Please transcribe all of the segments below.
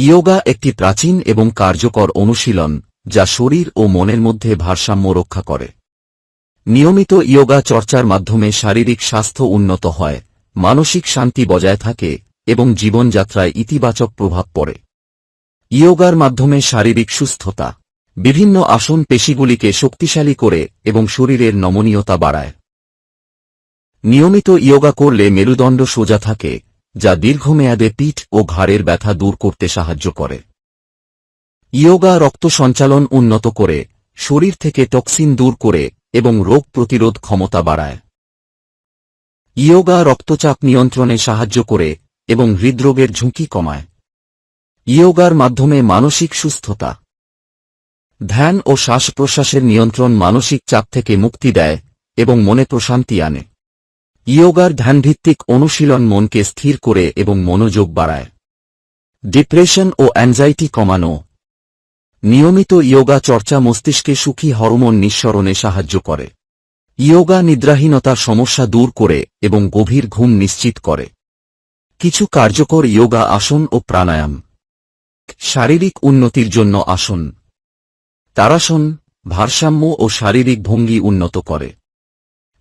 Yoga একটি প্রাচীন এবং কার্যকর অনুশীলন, যা শরীর ও মনের মধ্যে ভারসাম্য রক্ষা করে। নিয়মিত ইয়োগা চর্চার মাধ্যমে শারীরিক স্বাস্থ্য উন্নত হয়, মানসিক শান্তি বজায় থাকে, এবং জীবনযাত্রায় ইতিবাচক প্রভাব পড়ে। ইয়োগার মাধ্যমে শারীরিক সুস্থতা, বিভিন্ন আসন পেশিগুলিকে শক্তিশালী করে এবং শরীরের নমনীয়তা বাড়ায়। নিয়মিত ইয়োগা করলে মেরুদণ্ড সোজা থাকে যা দীর্ঘমেয়াদে পিঠ ও ঘাড়ের ব্যথা দূর করতে সাহায্য করে। ইয়োগা রক্ত সঞ্চালন উন্নত করে, শরীর থেকে টক্সিন দূর করে এবং রোগ প্রতিরোধ ক্ষমতা বাড়ায়। ইয়োগা রক্তচাপ নিয়ন্ত্রণে সাহায্য করে এবং হৃদরোগের ঝুঁকি কমায়। ইয়োগার মাধ্যমে মানসিক সুস্থতা। ধ্যান ও শ্বাস প্রশ্বাসের নিয়ন্ত্রণ মানসিক চাপ থেকে মুক্তি দেয় এবং মনে প্রশান্তি আনে। ইয়োগার ধ্যানভিত্তিক অনুশীলন মনকে স্থির করে এবং মনোযোগ বাড়ায়। ডিপ্রেশন ও অ্যাংজাইটি কমানো। নিয়মিত ইয়োগা চর্চা মস্তিষ্কে সুখী হরমোন নিঃসরণে সাহায্য করে। ইয়োগা নিদ্রাহীনতার সমস্যা দূর করে এবং গভীর ঘুম নিশ্চিত করে। কিছু কার্যকর ইয়োগা আসন ও প্রাণায়াম। শারীরিক উন্নতির জন্য আসন। তারাসন, ভারসাম্য ও শারীরিক ভঙ্গি উন্নত করে।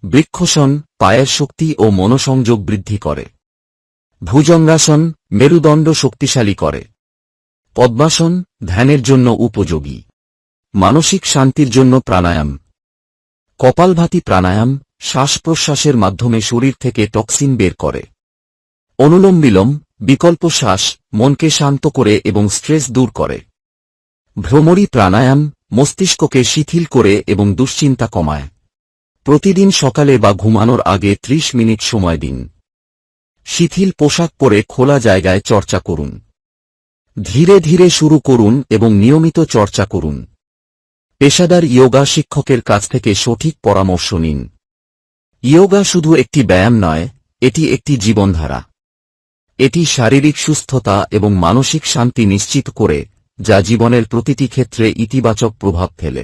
বৃক্ষসন, পায়ের শক্তি ও মনোসংযোগ বৃদ্ধি করে। ভুজঙ্গাসন, মেরুদণ্ড শক্তিশালী করে। পদ্মাসন, ধ্যানের জন্য উপযোগী। মানসিক শান্তির জন্য প্রাণায়াম। কপালভাতি প্রাণায়াম শ্বাস প্রশ্বাসের মাধ্যমে শরীর থেকে টক্সিন বের করে। অনুলোম বিলোম বিকল্প শ্বাস, মনকে শান্ত করে এবং স্ট্রেস দূর করে। ভ্রমরী প্রাণায়াম, মস্তিষ্ককে শিথিল করে এবং দুশ্চিন্তা কমায়। প্রতিদিন সকালে বা ঘুমানোর আগে ৩০ মিনিট সময় দিন। শিথিল পোশাক পরে খোলা জায়গায় চর্চা করুন। ধীরে ধীরে শুরু করুন এবং নিয়মিত চর্চা করুন। পেশাদার ইয়োগা শিক্ষকের কাছ থেকে সঠিক পরামর্শ নিন। ইয়োগা শুধু একটি ব্যায়াম নয়, এটি একটি জীবনধারা। এটি শারীরিক সুস্থতা এবং মানসিক শান্তি নিশ্চিত করে, যা জীবনের প্রতিটি ক্ষেত্রে ইতিবাচক প্রভাব ফেলে।